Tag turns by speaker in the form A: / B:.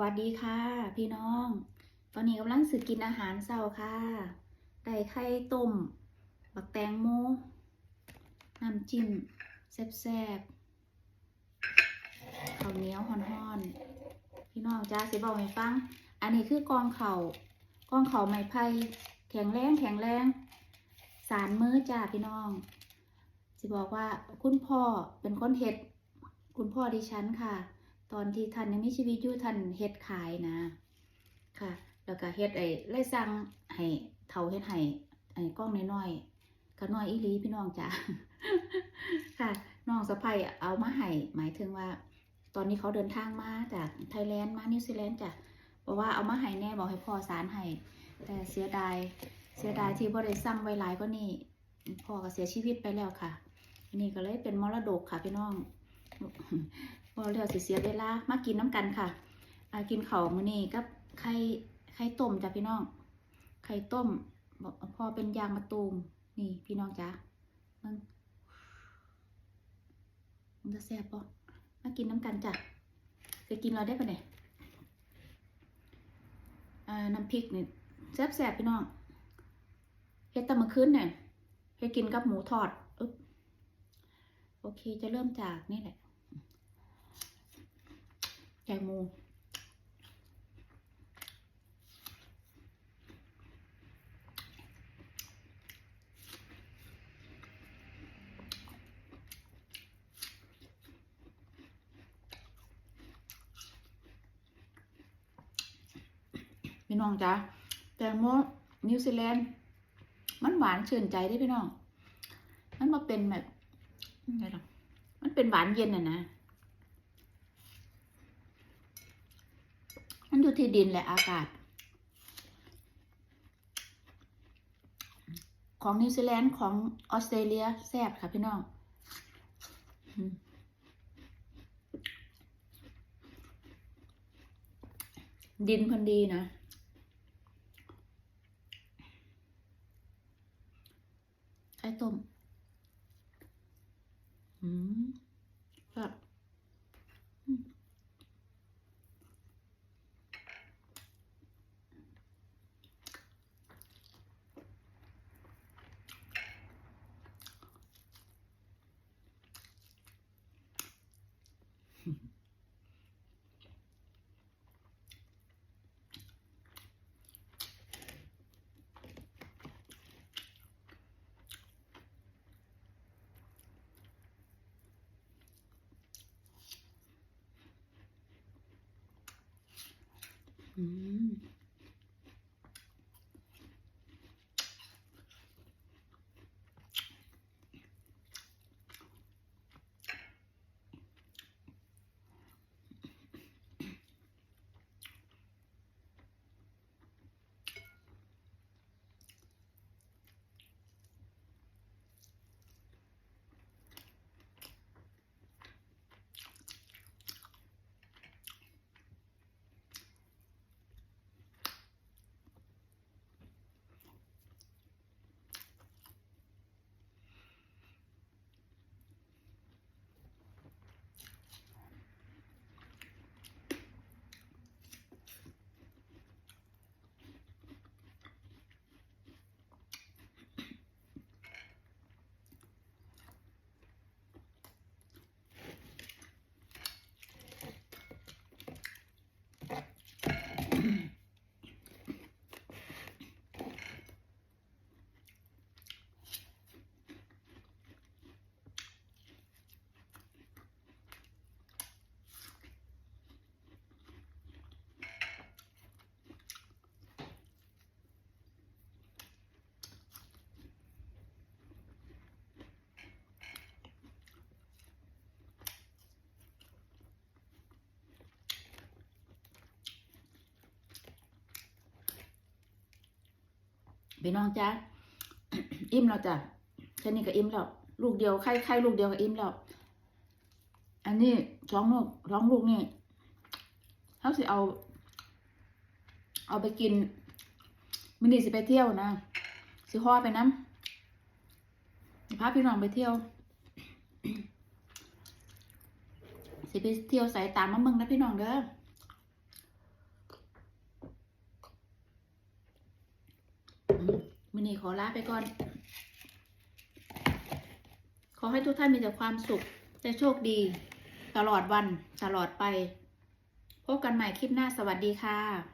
A: วัสดีค่ะ พี่น้อง ตอนนี้กำลังสึกกินอาหารเช้าค่ะได้ไข่ต้ม บักแตงโมน้ำจิ้มแซ่บๆข้าวเหนียวห่อนๆ พี่น้องจ้าสิบอกให้ฟัง อันนี้คือกองเขา่ากองเข่าไม้ไผ่แข็งแรงแข็งแรง สารมือจ้าพี่น้องสิบอกว่าคุณพ่อเป็นคนเฮ็ด คุณพ่อดิฉันค่ะ ตอนที่ท่านยังมีชีวิตอยู่ท่านเฮ็ดขายนะ ค่ะ แล้วก็เฮ็ดไอ้ไล่สั่งให้เฒ่าเฮ็ดให้ไอ้กล้องน้อยๆก็น้อยอีหลีพี่น้องจ้ะค่ะน้องสะใภ้เอามาให้หมายถึงว่า ตอนนี้เขาเดินทางมาจากไทยแลนด์มานิวซีแลนด์จ้ะบอกว่าเอามาให้แน่บอกให้พ่อสารให้แต่เสียดายเสียดายที่บ่ได้สั่งไว้หลายก็นี่พ่อก็เสียชีวิตไปแล้วค่ะนนี้ก็เลยเป็นมรดกค่ะพี่น้อง บ่เรียวสิเสียเวลามากินน้ำกันค่ะอากินข้าวมื้อนี้กับไข่ไข่ต้มจ้ะพี่น้อง ไข่ต้มพอเป็นยางมะตูมนี่พี่น้องจ้ะมันมันจะแซ่บปะมากินน้ำกันจ้ะเคยกินเราได้ปะเนี่ยน้ำพริกเนี่ยแซ่บแซ่บพี่น้องเฮ็ดตะมื้อคืนเนี่ยเฮ็ดกินกับหมูทอดอโอเคจะเริ่มจากนี่แหละ งหมูพี่น้องจ้ะแตงโมนิวซีแลนด์มันหวานชื่นใจเด้พี่น้อง มันมาเป็นแบบไงล่ะมันเป็นหวานเย็นอะนะ มันอยู่ที่ดินและอากาศ ของนิวซีแลนด์ของออสเตรเลียแซ่บค่ะพี่น้องดินพันดีนะ ไข่ต้ม อืมแบบ อื พี่น้องจ้าอิ่มแล้วจ้ะแค่นี้ก็อิ่มแล้ว ลูกเดียวไข่ไข่ลูกเดียวก็อิ่มแล้ว อันนี้สองลูกสองลูกนี่เขาสิเอา เอาไปกินมินิสิไปเที่ยวนะสิห่อไปน้ำพาพี่น้องไปเที่ยว สิไปเที่ยวสายตามมาเมืองนะพี่น้องเด้อ วันนี้ขอลาไปก่อน ขอให้ทุกท่านมีแต่ความสุขและโชคดี ตลอดวันตลอดไป พบกันใหม่คลิปหน้าสวัสดีค่ะ